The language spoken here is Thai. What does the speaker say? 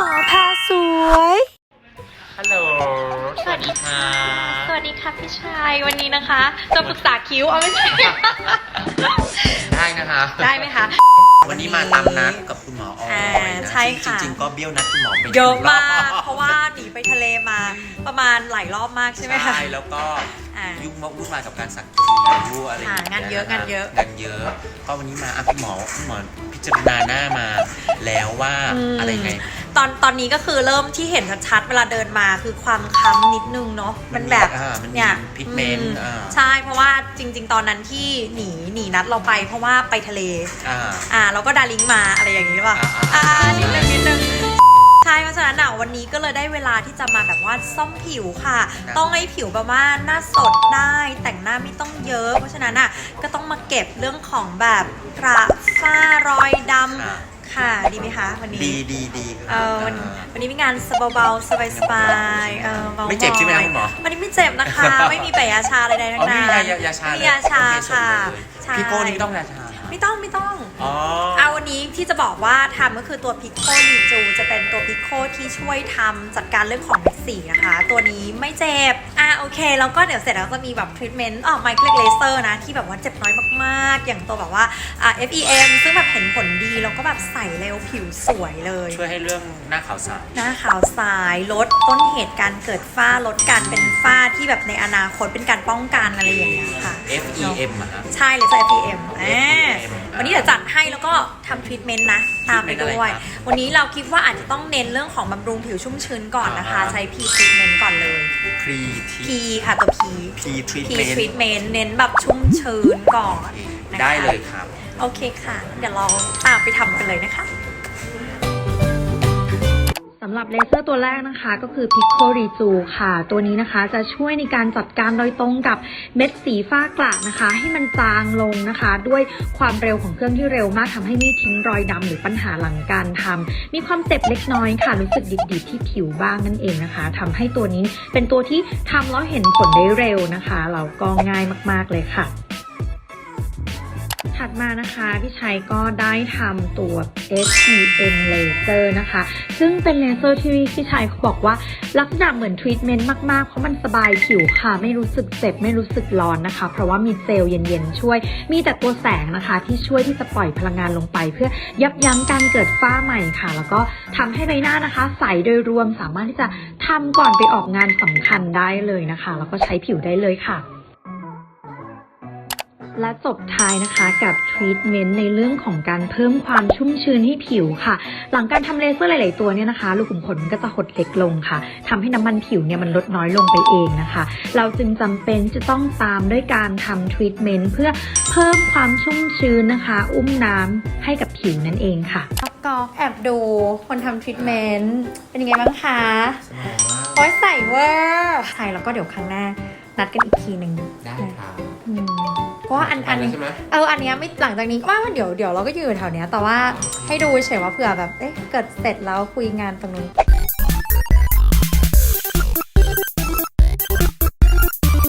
วย ฮัลโหล สวัสดีค่ะค่ะ สวัสดีค่ะพี่ชายวันนี้นะคะ จะปรึกษาคิ้วเอาไม่ใช่ ได้นะคะ ได้ไหมคะ วันนี้มาตามนัดกับคุณหมอออยอ่านะใช่ค่ะ จริงๆก็เบี้ยวนัดคุณหมอไปเยอะมากรอบเพราะว่าหนีไปทะเลมาประมาณหลายรอบมากใช่ไหมคะ ใช่แล้วก็ อ่า ยุ่งมากวุ่นวายกับการสักคิ้วอะไรอย่างค่ะเงี้ยงานเยอะงานเยอะงานเยอะก็วันนี้มาอะคุณหมอคุณหมอพิจารณาหน้ามา แล้วว่าอืม อะไรไง ตอนตอนนี้ก็คือเริ่มที่เห็นชัดๆเวลาเดินมาคือความค้ำนิดนึงเนาะมันแบบอ่ามันมีเนี่ย pigment อืมอ่า ใช่เพราะว่าจริง ๆ ตอนนั้นที่หนีหนีนัดเราไปเพราะว่าไปทะเล อ่า อ่าแล้วก็ดาริงมาอะไรอย่างนี้หรือเปล่าอ่าอ่า อ่านิดนึงนิดนึงใช่เพราะฉะนั้นอะวันนี้ก็เลยได้เวลาที่จะมาแบบว่าซ่อมผิวค่ะ ต้องให้ผิวแบบว่าหน้าสดได้แต่งหน้าไม่ต้องเยอะ เพราะฉะนั้นอะก็ต้องมาเก็บเรื่องของแบบกระฝ้ารอยดค่ะำค่ะดีไหมคะวันนี้ดีดีดีเออวันวันนี้มีงานเบาๆสบายๆเออเบาๆไม่เจ็บใช่ไหมคะคุณหมอวันนี้ไม่เจ็บนะคะ ไม่มีแปะยาชาอะไรใดทั้อ๋องนั้มีนยายายาชาไม่มีเลยยาชาโอเส่งค่ะเลยใช่พี่โก้นี่ไม่ต้องยาชาไม่ต้องไม่ต้องอ๋อเอาวั นนี้ที่จะบอกว่าทำก็คือตัวพิโคดีจูจะเป็นตัวพิโคที่ช่วยทำจัดการเรื่องของเม็ดสีนะคะ ตัวนี้ไม่เจ็บ อะโอเค แล้วก็เดี๋ยวเสร็จแล้วจะมีแบบทรีทเมนต์อ๋อไมโครเลเซอร์นะ ที่แบบว่าเจ็บน้อยมากๆ อย่างตัวแบบว่าอ่า FEM ซึ่งแบบเห็นผลดี แล้วก็แบบใส่เร็วผิวสวยเลย ช่วยให้เรื่องหน้าขาวใสหน้าขาวสายลดต้นเหตุการเกิดฝ้าลดการเป็นฝ้าที่แบบในอนาคตเป็นการป้องกันอะไรอย่างเงี้ยค่ะ FEM อะฮะ ใช่เลยใส่ FPM อ่า FPM วันนี้เดี๋ยวจัดให้แล้วก็ทำทรีทเมนต์นะ ตามไป treatment ด้วยอะไรครับวันนี้เราคิดว่าอาจจะต้องเน้นเรื่องของบำรุงผิวชุ่มชื้นก่อนนะคะ อ่า ใช้ P treatment ก่อนเลย Pre P ค่ะตัว P P P treatment treatment เน้นแบบชุ่มชื้นก่อนนะคะได้เลยครับ โอเคค่ะ เดี๋ยวเราตามไปทำกันเลยนะคะ สำหรับเลเซอร์ตัวแรกนะคะก็คือ Pico r e j u ค่ะ ตัวนี้นะคะจะช่วยในการจัดการโดยตรงกับเม็ดสีฝ้ากระนะคะ ให้มันจางลงนะคะ ด้วยความเร็วของเครื่องที่เร็วมากทำให้ไม่ทิ้งรอยดำหรือปัญหาหลังการทำมีความเจ็บเล็กน้อยค่ะ รู้สึกดิดๆที่ผิวบ้างนั่นเองนะคะทำให้ตัวนี้เป็นตัวที่ทำแล้วเห็นผลได้เร็วนะคะแล้วก็ง่ายมากๆเลยค่ะ ถัดมานะคะพี่ชัยก็ได้ทำตัว SPM laser นะคะ ซึ่งเป็นเลเซอร์ที่พี่ชัยเขาบอกว่าลักษณะเหมือนทรีทเมนต์มากๆ เพราะมันสบายผิวค่ะ ไม่รู้สึกเจ็บ ไม่รู้สึกร้อนนะคะ เพราะว่ามีเจลเย็นๆ ช่วย มีแต่ตัวแสงนะคะ ที่ช่วยที่จะปล่อยพลังงานลงไป เพื่อยับยั้งการเกิดฝ้าใหม่ค่ะ แล้วก็ทำให้ใบหน้านะคะ ใสโดยรวมสามารถที่จะทำก่อนไปออกงานสำคัญได้เลยนะคะ แล้วก็ใช้ผิวได้เลยค่ะ และจบท้ายนะคะกับทรีทเมนต์ในเรื่องของการเพิ่มความชุ่มชื้นให้ผิวค่ะ หลังการทำเลเซอร์หลาย ๆ ตัวเนี่ยนะคะลูกขุมขนมันก็จะหดเล็กลงค่ะทำให้น้ำมันผิวเนี่ยมันลดน้อยลงไปเองนะคะ เราจึงจำเป็นจะต้องตามด้วยการทำทรีทเมนต์เพื่อเพิ่มความชุ่มชื้นนะคะ อุ้มน้ำให้กับผิวนั่นเองค่ะก๊อกก๊อกแอบดูคนทำทรีทเมนต์เป็นยังไงบ้างคะโอ้ยใส่เวอร์ใช่แล้วก็เดี๋ยวครั้งหน้านัดกันอีกทีหนึ่งได้ครับอืมเพ ราะว่าอันอันไปแล้วใช่ไหมเอออันเนี้ยไม่หลังจากนี้ว่าเดี๋ยวเดี๋ยวเราก็อยู่แถวเนี้ยแต่ว่าให้ดูเฉยว่าเผื่อแบบเอ๊ะเกิดเสร็จแล้วคุยงานตรงนู้น